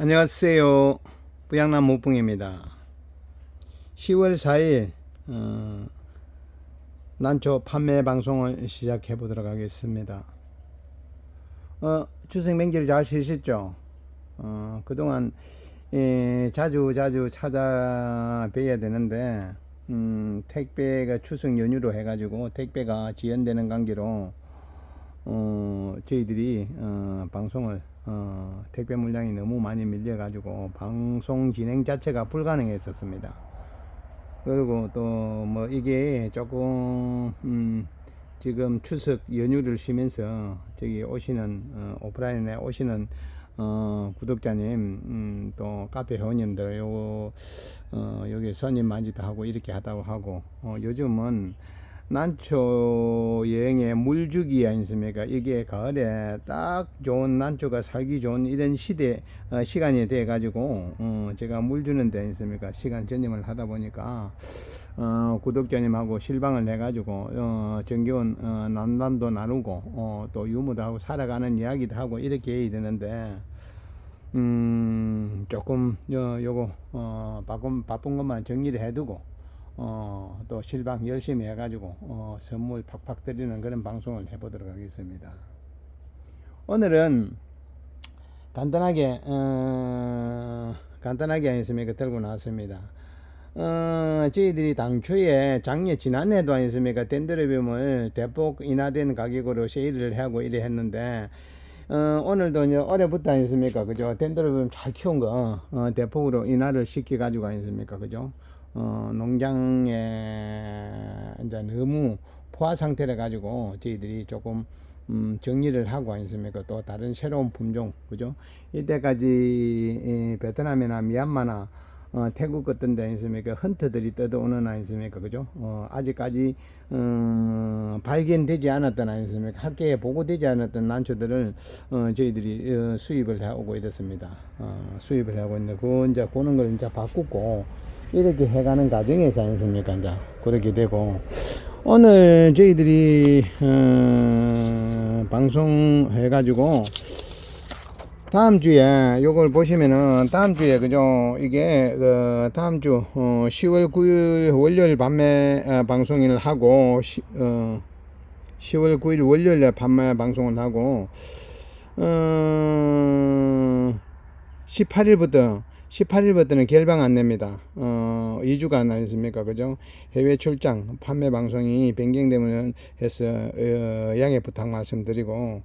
안녕하세요. 부양남 모풍입니다. 10월 4일 어, 난초 판매 방송을 시작해 보도록 하겠습니다. 어, 추석 명절 잘 쉬셨죠? 어, 그동안 예, 자주 자주 찾아뵈야 되는데 음, 택배가 추석 연휴로 해가지고 택배가 지연되는 관계로 어, 저희들이 어, 방송을 어, 택배 물량이 너무 많이 밀려 가지고 방송 진행 자체가 불가능했었습니다. 그리고 또 뭐 이게 조금 음, 지금 추석 연휴를 쉬면서 저기 오시는 어, 오프라인에 오시는 어, 구독자님 음, 또 카페 회원님들 요 어, 여기 손님 맞이도 하고 이렇게 하다고 하고 어, 요즘은 난초 여행의 물주기 아니습니까? 이게 가을에 딱 좋은 난초가 살기 좋은 이런 시대 어, 시간이 돼 가지고 어, 제가 물 주는 데 있습니까? 시간 전념을 하다 보니까 어, 구독자님하고 실방을 해 가지고 어, 정겨운 어, 남담도 나누고 어, 또 유머도 하고 살아가는 이야기도 하고 이렇게 해야 되는데 음, 조금 요, 요거 어, 바쁜, 바쁜 것만 정리를 해두고 어, 또 실방 열심히 해가지고 어, 선물 팍팍 드리는 그런 방송을 해보도록 하겠습니다. 오늘은 간단하게 어, 간단하게 아니습니까 들고 나왔습니다. 어, 저희들이 당초에 작년 지난해도 아니습니까 덴드로비움을 대폭 인하된 가격으로 세일을 하고 이래 했는데 어, 오늘도 이제 올해부터 아니습니까 그죠 덴드로비움 잘 키운 거 어, 대폭으로 인하를 시켜 가지고 아니습니까 그죠 어, 농장에 이제 너무 포화 상태라 가지고 저희들이 조금 음, 정리를 하고 아니습니까? 또 다른 새로운 품종, 그죠? 이때까지 이, 베트남이나 미얀마나 어, 태국 같은 데 있습니까? 헌터들이 떠도오는 아니습니까? 그죠? 어, 아직까지, 어, 발견되지 않았던 아니습니까? 학계에 보고되지 않았던 난초들을, 어, 저희들이, 어, 수입을 해오고 있었습니다. 어, 수입을 하고 있는데, 그, 이제, 그런 걸 이제 바꾸고, 이렇게 해가는 과정에서 아니습니까? 이제, 그렇게 되고, 오늘 저희들이, 어, 방송 해가지고, 다음 주에 요걸 보시면은 다음 주에 그죠 이게 그 다음 주 어, 10월 9일 월요일 밤에 어, 방송을 하고 시, 어, 10월 9일 월요일에 밤에 방송을 하고 어, 18일부터 18일부터는 결방 안냅니다. 어, 2주간 아니습니까? 그죠? 해외 출장, 판매 방송이 변경되면 해서, 어, 양해 부탁 말씀드리고,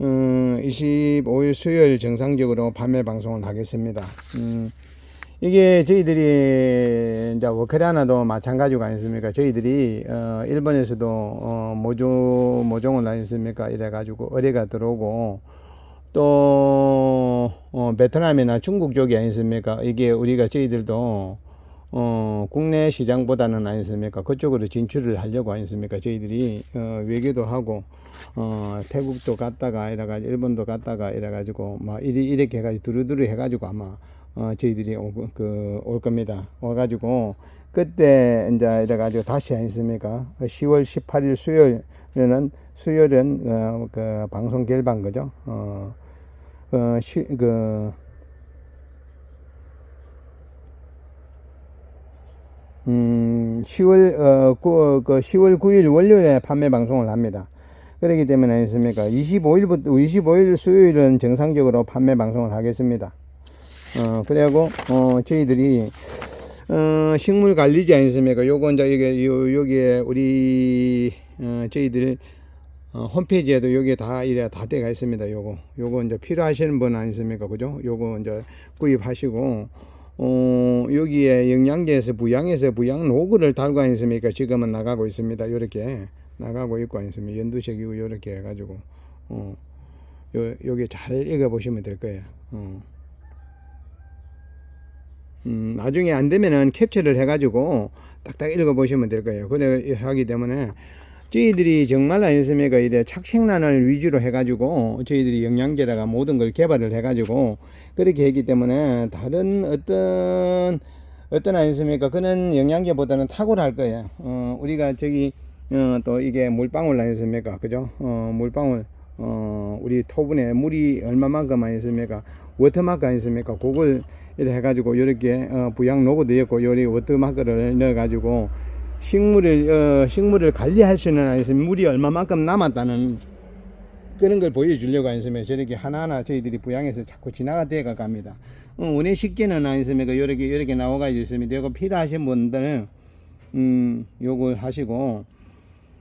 음, 25일 수요일 정상적으로 판매 방송을 하겠습니다. 음, 이게 저희들이 이제 워크라나도 마찬가지가 아니습니까? 저희들이 어, 일본에서도 어, 모종 모종을 아니습니까? 이래가지고 의뢰가 들어오고 또 어, 베트남이나 중국 쪽이 아니습니까? 이게 우리가 저희들도 어, 국내 시장보다는 아니습니까? 그쪽으로 진출을 하려고 아니습니까? 저희들이 어, 외교도 하고 어, 태국도 갔다가 이래가지고 일본도 갔다가 이래가지고 막 이리 이렇게 해가지고 두루두루 해가지고 아마 어, 저희들이 오, 그, 올 겁니다. 와가지고 그때 이제 이래가지고 다시 아니습니까? 10월 18일 수요일은 수요일은 어, 그 방송 결방 거죠. 어, 어, 시, 그 음, 10월, 어, 그, 그 10월 9일 월요일에 판매 방송을 합니다. 그렇기 때문에 아니습니까? 25일부터, 25일 수요일은 정상적으로 판매 방송을 하겠습니다. 어, 그리고, 어, 저희들이, 어, 식물 관리지 아니습니까? 요거 이제 여기, 요, 여기에 우리, 어, 저희들, 어, 홈페이지에도 여기에 다 이래 다 돼가 있습니다. 요거, 요거 이제 필요하시는 분 아니습니까? 그죠? 요거 이제 구입하시고, 어, 여기에 영양제에서 부양에서 부양 로그를 달고 있습니까? 지금은 나가고 있습니다. 요렇게 나가고 있고 있습니다. 연두색이고 요렇게 해가지고 어, 요 여기 잘 읽어 보시면 될 거예요. 어. 음, 나중에 안 되면은 캡처를 해가지고 딱딱 읽어 보시면 될 거예요. 그래 하기 때문에 저희들이 정말 아니습니까? 이제 착색란을 위주로 해가지고 저희들이 영양제다가 모든 걸 개발을 해가지고 그렇게 했기 때문에 다른 어떤 어떤 아니습니까? 그런 영양제보다는 탁월할 거예요. 어, 우리가 저기 어, 또 이게 물방울 아니습니까? 그죠? 어, 물방울 어, 우리 토분에 물이 얼마만큼 아니습니까? 워터마크 아니습니까? 그걸 이렇게 해가지고 이렇게 어, 부양 있고 요리 워터마크를 넣어가지고 식물을 어, 식물을 관리할 수는 아니습니까? 물이 얼마만큼 남았다는 그런 걸 보여주려고 아니습니까? 저렇게 하나하나 저희들이 부양해서 자꾸 지나가 대가 갑니다. 어, 운에 쉽게는 아니습니까? 요렇게 이렇게 나와가지고 있습니다. 이거 필요하신 분들 음 요걸 하시고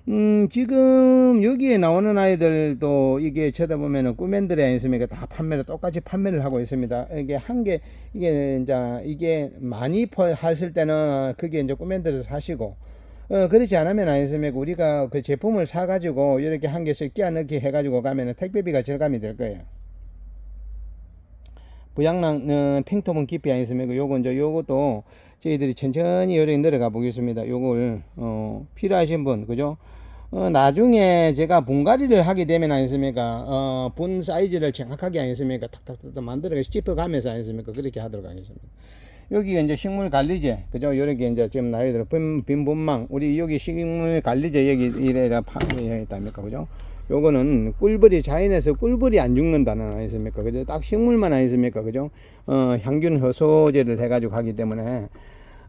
음, 지금 여기에 나오는 아이들도 이게 쳐다보면은 꾸맨들이 아니습니까? 다 판매를 똑같이 판매를 하고 있습니다. 이게 한 개, 이게 이제 이게 많이 퍼- 하실 때는 그게 이제 꾸맨들을 사시고, 어, 그렇지 않으면 아니습니까? 우리가 그 제품을 사가지고 이렇게 한 개씩 끼워 넣기 해가지고 가면은 택배비가 절감이 될 거예요. 부양랑 어, 팽토분 깊이 아니습니까? 요거 이제 요것도 저희들이 천천히 이렇게 내려가 보겠습니다. 요걸 어, 필요하신 분 그죠? 어, 나중에 제가 분갈이를 하게 되면 아니습니까? 어, 분 사이즈를 정확하게 아니습니까? 탁탁탁 만들어 짚어가면서 아니습니까? 그렇게 하도록 하겠습니다. 여기가 이제 식물 관리제, 그죠? 요렇게 이제 지금 나이 들어 빈, 빈 분망, 우리 여기 식물 관리제 여기 이래라 파해 있답니까? 그죠? 요거는 꿀벌이 자연에서 꿀벌이 안 죽는다는 아니습니까? 그죠? 딱 식물만 아니습니까? 그죠? 어, 향균 효소제를 해가지고 하기 때문에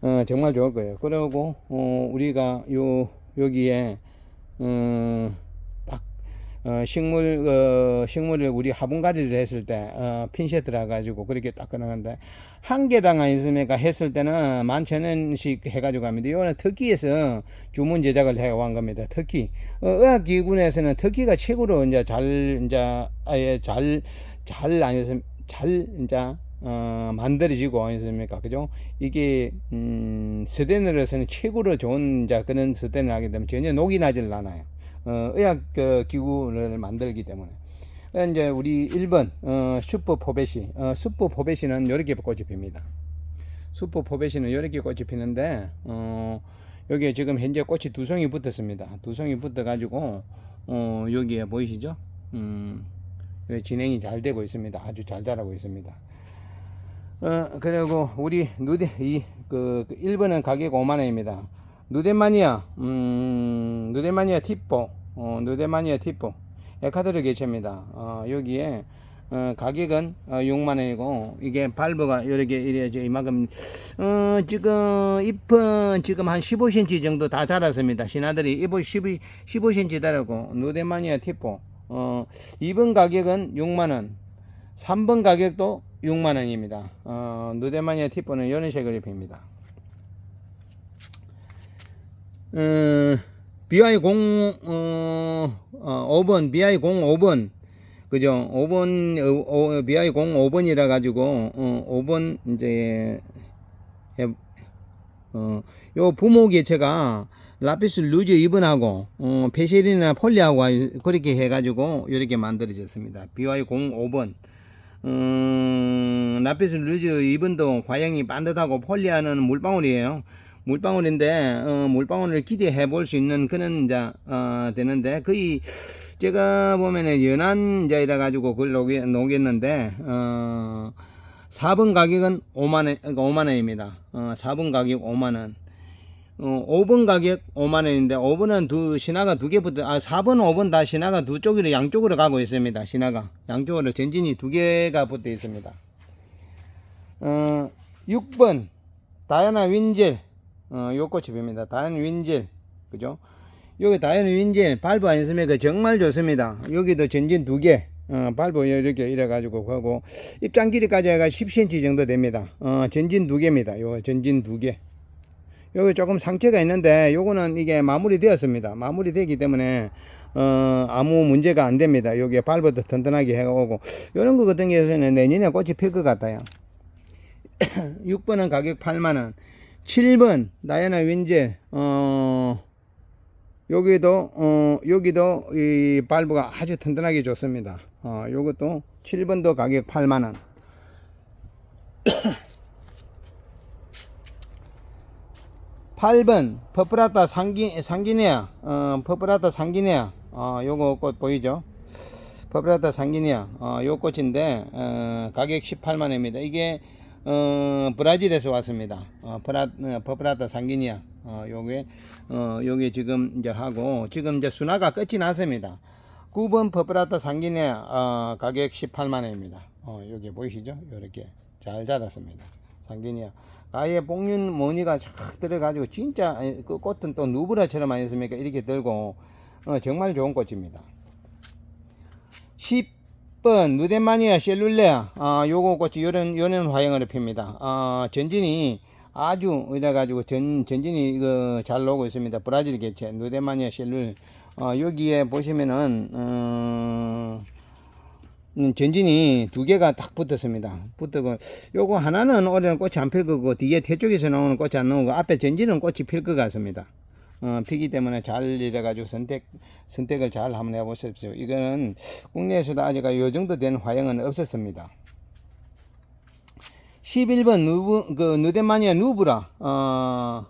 어, 정말 좋을 거예요. 그리고 어, 우리가 요 여기에 어, 딱 어, 식물 어, 식물을 우리 화분갈이를 했을 때 어, 핀셋 들어가지고 그렇게 딱 끊었는데 한 개당 있으니까 했을 때는 만천 원씩 해가지고 합니다. 이거는 터키에서 주문 제작을 해온 겁니다. 터키 어, 의학기구에서는 터키가 최고로 이제 잘 이제 아예 잘잘 아니었으면 잘 이제 어, 만들어지고 아니습니까? 그죠? 이게, 음, 스테인으로서는 최고로 좋은, 이제 그런 스테인을 하게 되면 전혀 녹이 나질 않아요. 어, 의학 그, 기구를 만들기 때문에. 어, 이제 우리 1번, 어, 슈퍼 포베시. 어, 슈퍼 포베시는 이렇게 꽃이 핍니다. 슈퍼 포베시는 이렇게 꽃이 피는데, 어, 여기에 지금 현재 꽃이 두 송이 붙었습니다. 두 송이 붙어 가지고, 어, 여기에 보이시죠? 음, 진행이 잘 되고 있습니다. 아주 잘 자라고 있습니다. 어, 그리고 우리 누데 이그 1번은 가격 5만 원입니다. 누데마니아 음 누데마니아 티포 어 누데마니아 티포 에카드르 개체입니다. 어 여기에 어, 가격은 어, 6만 원이고 이게 발브가 이렇게 이래죠 이만큼 어 지금 잎은 지금 한 15cm 정도 다 자랐습니다. 신하들이 잎을 12 15cm 자라고 누데마니아 티포 어 2번 가격은 6만 원 3번 가격도 6만 원입니다. 어, 누데마니아 티포는 이런 색을 입힙니다. 어, BI 0 어, 어, 5번 BI 05번 그죠? 5번 어, 어, BI 05번이라 가지고 어, 5번 이제 해, 어, 요 부모 개체가 라피스 루즈 2번하고 어, 페시린이나 폴리하고 그렇게 해가지고 이렇게 만들어졌습니다. BY 05번 음, 라피스 루즈 2번도 과형이 반듯하고 폴리아는 물방울이에요. 물방울인데 어, 물방울을 기대해 볼 수 있는 그런 이제 어, 되는데 거의 제가 보면은 연한 이제 이래 가지고 그걸 녹여, 녹였는데 어, 4번 가격은 5만 원, 그러니까 5만 원입니다. 어, 4번 가격 5만 원. 어, 5번 가격 5만 원인데 5번은 두 신화가 두 개 붙어 아 4번 5번 다 신화가 두 쪽으로 양쪽으로 가고 있습니다. 신화가 양쪽으로 전진이 두 개가 붙어 있습니다. 어 6번 다이아나 윈젤 어, 요 꽃이 핍니다. 다이아나 윈젤 그죠? 여기 다이아나 윈젤 발브 아니습니까? 정말 좋습니다. 여기도 전진 두 개. 어, 발브 이렇게 이래 가지고 하고 입장 길이까지 해가 10cm 정도 됩니다. 어, 전진 두 개입니다. 요 전진 두 개. 여기 조금 상처가 있는데 요거는 이게 마무리 되었습니다. 마무리 되기 때문에 어 아무 문제가 안 됩니다. 여기에 발버도 튼튼하게 해오고 요런 거 같은 경우에는 내년에 꽃이 필 것 같아요. 6번은 가격 8만원 7번 다이아나 윈젤 어 여기도 어 여기도 이 발브가 아주 튼튼하게 좋습니다. 어 요것도 7번도 가격 8만원 8번 퍼프라타 상기 상기네아 어 퍼프라타 상기네아 어 요거 꽃 보이죠? 퍼프라타 상기네아 어요 꽃인데 어 가격 18만 원입니다. 이게 어 브라질에서 왔습니다. 어 프라 어, 퍼프라타 상기니아 어 요게 어 요게 지금 이제 하고 지금 이제 순화가 끝이 났습니다. 19번 퍼프라타 상기네 어, 가격 18만 원입니다. 어, 여기 보이시죠? 이렇게 잘 자랐습니다. 상기니아. 아예 복륜 무늬가 쫙 들어가지고 진짜 에, 그 꽃은 또 누브라처럼 아니습니까? 이렇게 들고 어, 정말 좋은 꽃입니다. 10 번 누데마니아 셀룰레아 아 요거 꽃이 요런 요런 화형을 핍니다. 아 전진이 아주 이래 가지고 전 전진이 이거 잘 나오고 있습니다. 브라질 개체 누데마니아 셀룰 어, 여기에 보시면은 어, 음, 전진이 두 개가 딱 붙었습니다. 붙었고 요거 하나는 올해는 꽃이 안 필 거고 뒤에 뒤쪽에서 나오는 꽃이 안 나오고 앞에 전진은 꽃이 필 것 같습니다. 어, 피기 때문에 잘 이래가지고 선택 선택을 잘 한번 해보십시오. 이거는 국내에서도 아직 요 정도 된 화형은 없었습니다. 11번 누브 그 누데마니아 누브라 어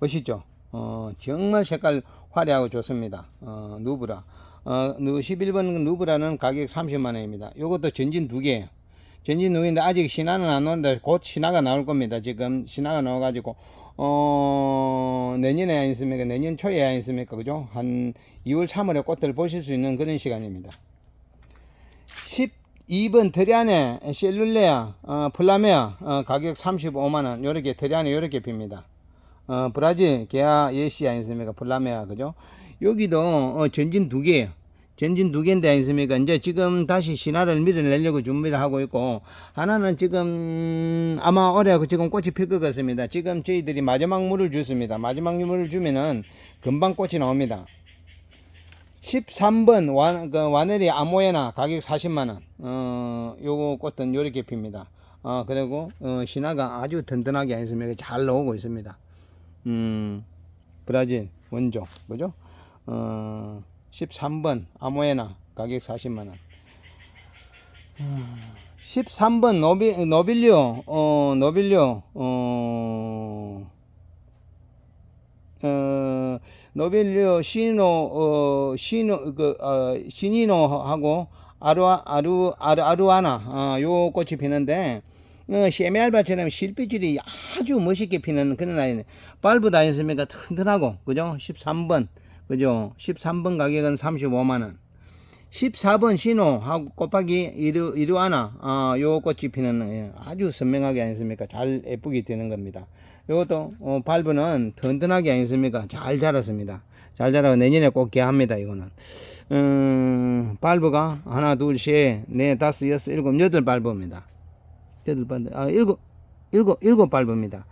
보시죠. 어 정말 색깔 화려하고 좋습니다. 어 누브라 어누 11번 누브라는 가격 30만 원입니다. 요것도 전진 두 개예요. 전진 두 개인데 아직 신화는 안 나온다. 곧 신화가 나올 겁니다. 지금 신화가 나와가지고 어 내년에 아니습니까? 내년 초에 아니습니까? 그죠? 한 2월 3월에 꽃들 보실 수 있는 그런 시간입니다. 12번 트리안에 셀룰레아 어, 플라메아 어, 가격 35만원 요렇게 트리안에 요렇게 핍니다 어, 브라질 게아 예시 아니습니까 플라메아 그죠 여기도 어, 전진 두 개예요 전진 두 개인데 아니습니까 이제 지금 다시 신화를 밀어내려고 준비를 하고 있고 하나는 지금 아마 올해 지금 꽃이 필 것 같습니다 지금 저희들이 마지막 물을 줬습니다 마지막 물을 주면은 금방 꽃이 나옵니다 13번 완, 그 와네리 아모에나 가격 40만원. 어, 요거 꽃은 요렇게 핍니다. 어, 그리고, 어, 신화가 아주 든든하게 했으면 잘 나오고 있습니다. 음, 브라질 원종. 그죠? 어, 13번 아모에나 가격 40만원. 13번 노비, 노빌리오, 어, 노빌리오, 어, 어, 노벨리오 시노 어 시노 그 어, 시니노하고 아루아 아루 아루 아루아나 어, 요 꽃이 피는데 어, 셰메알바처럼 실빛줄이 아주 멋있게 피는 그런 아이네. 발브 다녔습니까? 튼튼하고 그죠? 13번 그죠? 13번 가격은 35만 원. 14번 신호하고 곱하기 이루, 이루아나, 아, 요 꽃이 피는 예, 아주 선명하게 아니습니까? 잘 예쁘게 되는 겁니다. 요것도, 어, 발브는 든든하게 아니습니까? 잘 자랐습니다. 잘 자라고 내년에 꼭 개합니다, 이거는. 음, 발브가 하나, 둘, 셋, 넷, 다섯, 여섯, 일곱, 여덟 발브입니다. 여덟 발브, 아, 일곱, 일곱, 일곱 발브입니다.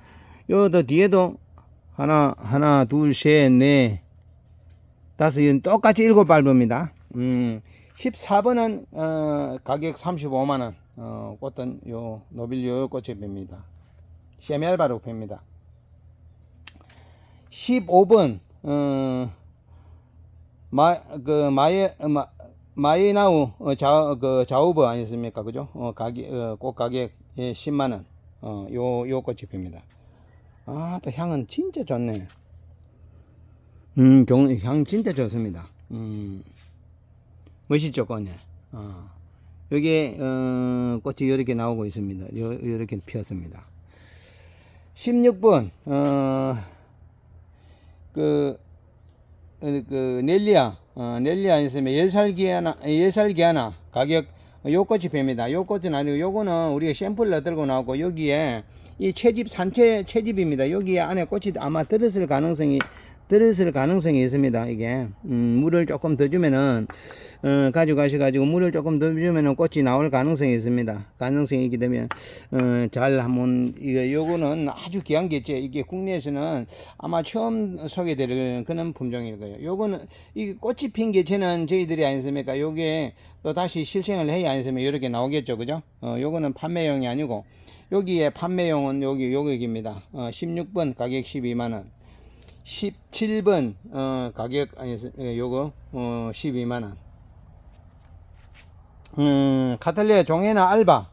요도 뒤에도 하나, 하나, 둘, 셋, 넷, 다섯, 여 똑같이 일곱 발브입니다. 음, 14번은 어, 가격 35만 원. 어, 꽃은 요 노빌요 꽃이 핍니다. 세미알바로 핍니다. 15번 어, 마, 그 마예 마, 마이나우 어, 자, 그 자우버 아니습니까? 그죠? 어, 가격 어, 꽃 가격 예, 10만 원. 어, 요, 요 꽃이 핍니다. 아, 또 향은 진짜 좋네. 음, 경, 향 진짜 좋습니다. 음. 멋있죠, 꽃이. 어. 여기, 어, 꽃이 이렇게 나오고 있습니다. 요, 이렇게 피었습니다. 16번, 어, 그, 어, 그, 넬리아, 어, 넬리아 있으면 예살기아나, 예살기아나 가격, 요 꽃이 뱀니다. 요 꽃은 아니고, 요거는 우리가 샘플로 들고 나오고, 여기에 이 채집, 산채 채집입니다. 여기에 안에 꽃이 아마 들었을 가능성이 들었을 가능성이 있습니다. 이게 음, 물을 조금 더 주면은 어, 가져가셔 가지고 물을 조금 더 주면은 꽃이 나올 가능성이 있습니다. 가능성이 있게 되면 어, 잘 한번 이거 요거는 아주 귀한 게죠. 이게 국내에서는 아마 처음 소개될 그런 품종일 거예요. 요거는 이 꽃이 핀 개체는 저희들이 아니습니까? 요게 또 다시 실생을 해야 아니으면 이렇게 나오겠죠, 그죠? 어, 요거는 판매용이 아니고 여기에 판매용은 여기 여기입니다. 어, 16번 가격 12만 원. 17번 어, 가격 아니 예, 요거 어, 12만 원. 음, 카탈리아 종해나 알바.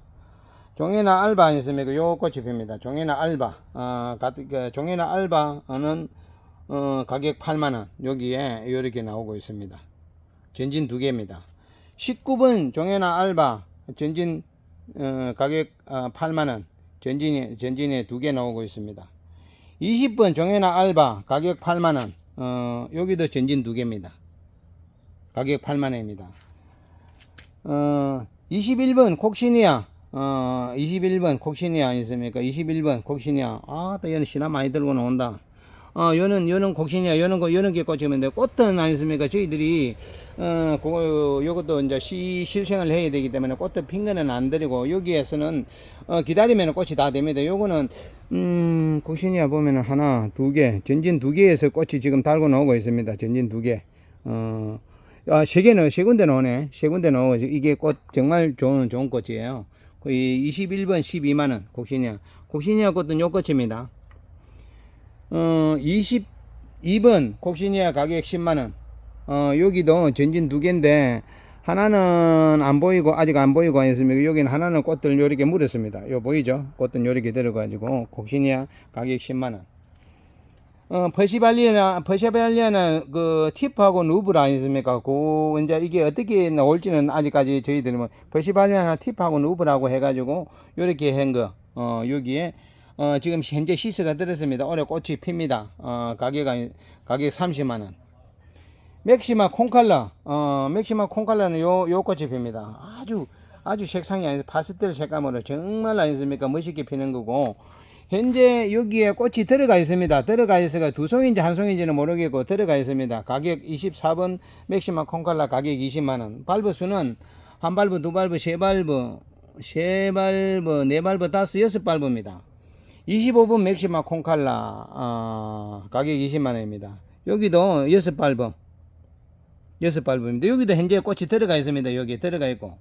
종해나 알바 아니습니까? 요 꽃이 핍니다. 종해나 알바. 어, 가, 그, 종해나 알바는 어, 가격 8만 원. 여기에 이렇게 나오고 있습니다. 전진 두 개입니다. 19번 종해나 알바 전진 어, 가격 어, 8만 원. 전진에 전진에 두 개 나오고 있습니다. 20번 종해나 알바 가격 8만원 어, 여기도 전진 두 개입니다 가격 8만원입니다. 어, 21번 콕시니아 어, 21번 콕시니아 있습니까? 21번 콕시니아. 아, 또 얘는 신화 많이 들고 나온다. 어, 요는, 요는 곡신이야. 요는 거, 요는 게 꽂히면 돼. 꽃은 아니습니까? 저희들이, 어, 그거, 요것도 이제 시, 실생을 해야 되기 때문에 꽃도 핀 거는 안 드리고, 여기에서는, 어, 기다리면 꽃이 다 됩니다. 요거는, 음, 곡신이야 보면은 하나, 두 개, 전진 두 개에서 꽃이 지금 달고 나오고 있습니다. 전진 두 개. 어, 아, 세 개는, 세 군데 나오네. 세 군데 나오고, 이게 꽃, 정말 좋은, 좋은 꽃이에요. 거의 21번 12만원, 곡신이야. 곡신이야 꽃은 요 꽃입니다. 어, 22번 곡시니아 가격 10만원. 어, 여기도 전진 두 개인데, 하나는 안 보이고, 아직 안 보이고 했습니다. 여기는 하나는 꽃들 요렇게 물었습니다. 요 보이죠? 꽃들 요렇게 들어가지고, 곡시니아 가격 10만원. 어, 퍼시발리아나, 퍼시발리아나, 그, 팁하고 누브라 아니습니까? 그, 이제 이게 어떻게 나올지는 아직까지 저희들은 뭐, 퍼시발리아나 팁하고 누브라고 해가지고, 요렇게 한 거, 어, 여기에, 어, 지금 현재 시세가 들었습니다. 올해 꽃이 핍니다. 어, 가격, 가격 30만원. 맥시마 콩칼라, 어, 맥시마 콩칼라는 요, 요 꽃이 핍니다. 아주, 아주 색상이 아니라 파스텔 색감으로 정말 아니습니까? 멋있게 피는 거고, 현재 여기에 꽃이 들어가 있습니다. 들어가 있어가 두 송인지 한 송인지는 모르겠고 들어가 있습니다. 가격 24번 맥시마 콩칼라 가격 20만원. 발브 수는 한 발브, 두 발브, 세 발브, 세 발브, 네 발브, 다섯, 여섯 발브입니다. 25번 맥시마 콩칼라 어, 가격 20만원입니다. 여기도 여섯 발브, 여섯 발브입니다. 여기도 현재 꽃이 들어가 있습니다. 여기 들어가 있고.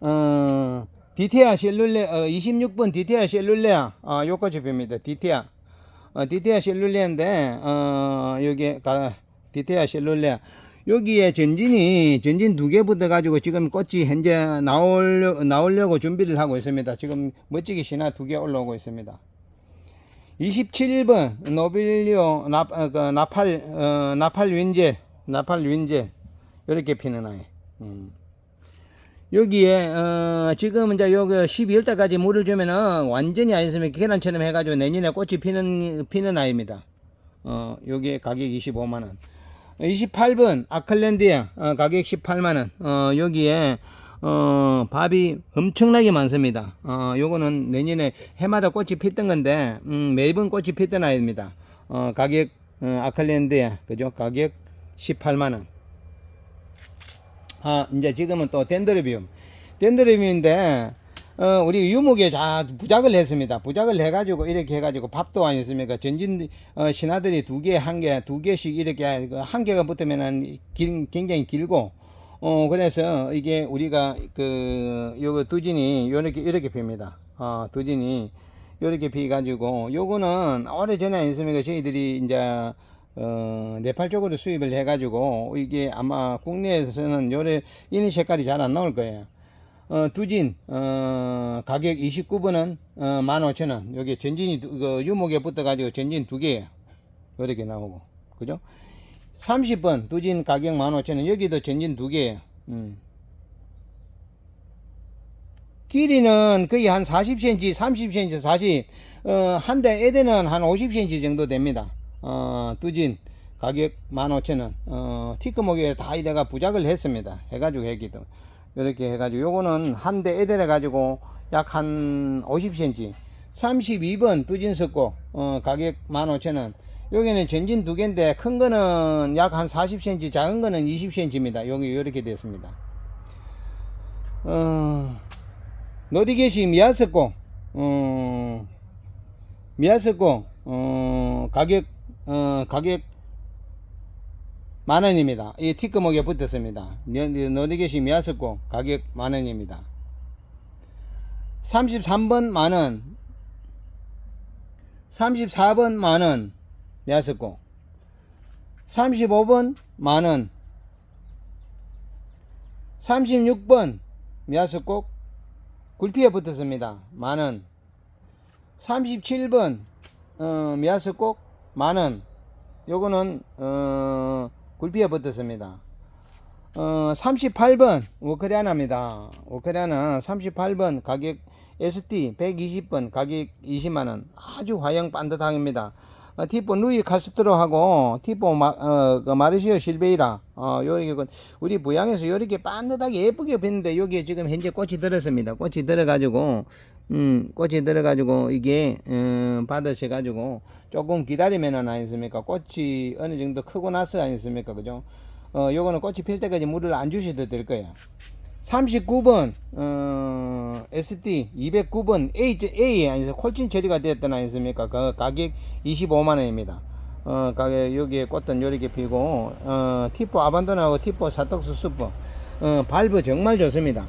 어, 디테아 셀룰레 어, 26번 디테아 셀룰레아 어, 요까지 봅니다. 디테아 어, 디테아 셀룰레인데 어, 여기 가 디테아 셀룰레아 여기에 전진이 전진 두 개 붙어 가지고 지금 꽃이 현재 나오려 나오려고 준비를 하고 있습니다. 지금 멋지게 신화 두 개 올라오고 있습니다. 27번 노빌리오 나, 어, 그, 나팔 어, 나팔 윈젤 나팔 윈젤 이렇게 피는 아이. 음. 여기에 어 지금 이제 여기 12월 달까지 물을 주면은 완전히 아니으면 계란처럼 해가지고 내년에 꽃이 피는 피는 아이입니다. 어 여기에 가격 25만 원. 28번 아클랜드야 어, 가격 18만 원. 어 여기에 어 밥이 엄청나게 많습니다. 어 요거는 내년에 해마다 꽃이 피던 건데 음, 매번 꽃이 피던 아이입니다. 어 가격 어, 아클랜드야 그죠? 가격 18만 원. 아, 이제 지금은 또 덴드로비움. 덴드로비움인데, 어, 우리 유목에 자, 부작을 했습니다. 부작을 해가지고, 이렇게 해가지고, 밥도 아니었습니까? 전진, 어, 신하들이 두 개, 한 개, 두 개씩 이렇게, 그한 개가 붙으면은 길, 굉장히 길고, 어, 그래서 이게 우리가 그, 요거 두진이 요렇게, 이렇게 핍니다. 어, 두진이 요렇게 피가지고, 요거는 오래 전에 있습니까? 저희들이 이제, 어, 네팔 쪽으로 수입을 해가지고 이게 아마 국내에서는 요래 이런 색깔이 잘 안 나올 거예요. 어, 두진 어, 가격 29번은 어, 15,000원. 여기 전진이 두- 그 유목에 붙어 가지고 전진 두 개예요. 이렇게 나오고 그죠? 30번 두진 가격 15,000원. 여기도 전진 두 개예요. 음. 길이는 거의 한 40cm, 30cm, 40. 어, 한대 에드는 한 50cm 정도 됩니다. 어, 뚜진 가격 15,000원. 어, 티크목에 다 이래가 부작을 했습니다. 해가지고 했기도. 이렇게 해가지고 요거는 한대 에델 해가지고 약 한 50cm. 32번 뚜진 석고 어, 가격 15,000원. 여기는 전진 두 개인데 큰 거는 약 한 40cm, 작은 거는 20cm입니다. 여기 이렇게 됐습니다. 어, 노디게시 미아스고 어, 미아스고 어, 가격 어, 가격 만 원입니다. 이 티크목에 붙었습니다. 노디게시 미아스고 가격 만 원입니다. 33번 만 원, 34번 만 원, 미아스고 35번 만 원, 36번 미아스고 굴피에 붙었습니다. 만 원. 37번 어, 미아스꼭 만원 요거는 어, 굴피에 붙었습니다. 어, 38번 우크라이나입니다. 우크라이나 38번 가격 ST 120번 가격 20만원. 아주 화형 반듯합니다. 어, 티포 누이 카스트로하고 티포 마, 어, 그 마르시오 실베이라 어, 요렇게 그 우리 부양에서 요렇게 반듯하게 예쁘게 폈는데 여기에 지금 현재 꽃이 들었습니다. 꽃이 들어가지고 음, 꽃이 들어가지고 이게 음, 받으셔 가지고 조금 기다리면은 아니습니까? 꽃이 어느 정도 크고 나서 아니습니까? 그죠? 어, 요거는 꽃이 필 때까지 물을 안 주셔도 될 거예요. 39번 어, SD 209번 A A 아니서 콜진 처리가 되었던 아니습니까? 그 가격 25만 원입니다. 어, 가격 여기에 꽃은 요렇게 피고 어, 티포 아반도나하고 티포 사톡스 수프 어, 발브 정말 좋습니다.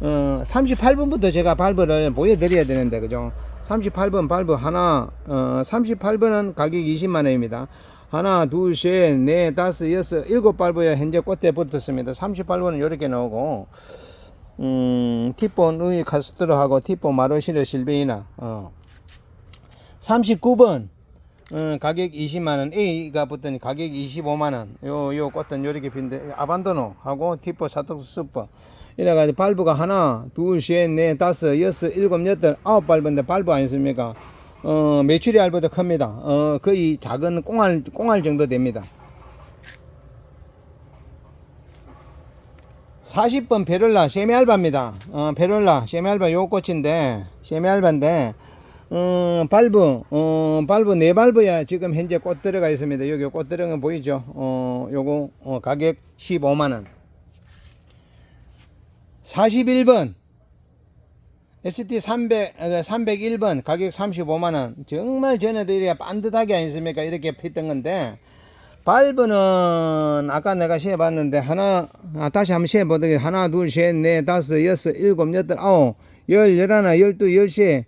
어, 38번부터 제가 발브를 보여드려야 되는데, 그죠? 38번 발브 하나, 어, 38번은 가격 20만원입니다. 하나, 둘, 셋, 넷, 다섯, 여섯, 일곱 발브에 현재 꽃대 붙었습니다. 38번은 이렇게 나오고, 음, 티폰 우이 카스트로하고 티폰 마로시르 실베이나, 어. 39번, 어, 가격 20만원, A가 붙더니 가격 25만원, 요, 요 꽃은 요렇게 핀데, 아반도노하고 티포 사톡스 슈퍼. 이래가지고 발브가 하나, 둘, 셋, 넷, 다섯, 여섯, 일곱, 여덟, 아홉 발브인데 발브 아니습니까? 어, 매출이 알보다 큽니다. 어, 거의 작은 꽁알, 꽁알 정도 됩니다. 40번 베를라 세미알바입니다. 어, 베를라 세미알바 요 꽃인데 세미알바인데 어, 발브 어, 발브 네 발브야 지금 현재 꽃 들어가 있습니다. 여기 꽃 들어간 거 보이죠? 어, 요거 어, 가격 15만 원. 41번 ST 300 어, 301번 가격 35만 원. 정말 전에도 이렇게 반듯하게 아니습니까? 이렇게 폈던 건데 발브는 아까 내가 세봤는데 하나 아, 다시 한번 세보더니 하나 둘셋넷 다섯 여섯 일곱 여덟 아홉 열 열하나 열두 열세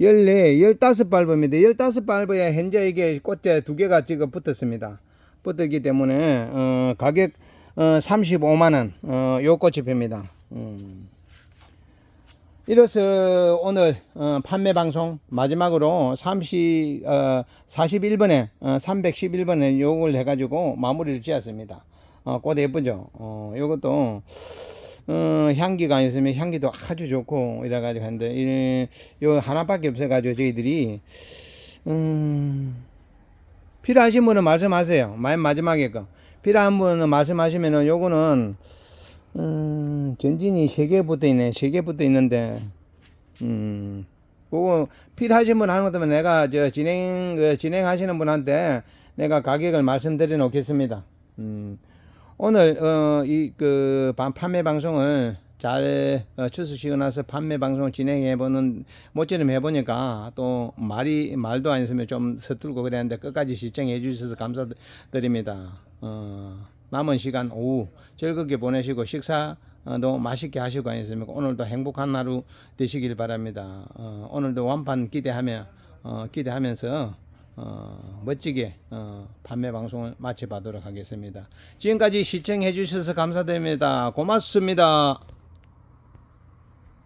열네 열다섯 발브입니다. 열다섯 발브에 현재 이게 꽃대 두 개가 지금 붙었습니다. 붙었기 때문에 어, 가격 어, 35만 원. 어, 요 꽃이 핍니다. 음. 이로써 오늘 어, 판매 방송 마지막으로 30, 어, 41번에 어, 311번에 요걸 해가지고 마무리를 지었습니다. 어, 꽃 예쁘죠? 어, 요것도 어, 향기가 있으면 향기도 아주 좋고 이래가지고 하는데 이, 요 하나밖에 없어가지고 저희들이 음, 필요하신 분은 말씀하세요. 맨 마지막에 거 필요한 분은 말씀하시면은 요거는 음, 전진이 세 개 붙어 있네. 세 개 붙어 있는데, 음, 그거 필요하신 분 하는 것도 내가 저 진행, 그 진행하시는 분한테 내가 가격을 말씀드려 놓겠습니다. 음, 오늘, 어, 이, 그, 반- 판매 방송을 잘 어, 추수시고 나서 판매 방송을 진행해 보는, 모처럼 해 보니까 또 말이, 말도 안 있으면 좀 서툴고 그랬는데 끝까지 시청해 주셔서 감사드립니다. 어, 남은 시간 오후 즐겁게 보내시고 식사도 맛있게 하시고 아니습니까? 오늘도 행복한 하루 되시길 바랍니다. 어, 오늘도 완판 기대하며 어, 기대하면서 어, 멋지게 어, 판매 방송을 마쳐보도록 하겠습니다. 지금까지 시청해 주셔서 감사드립니다. 고맙습니다.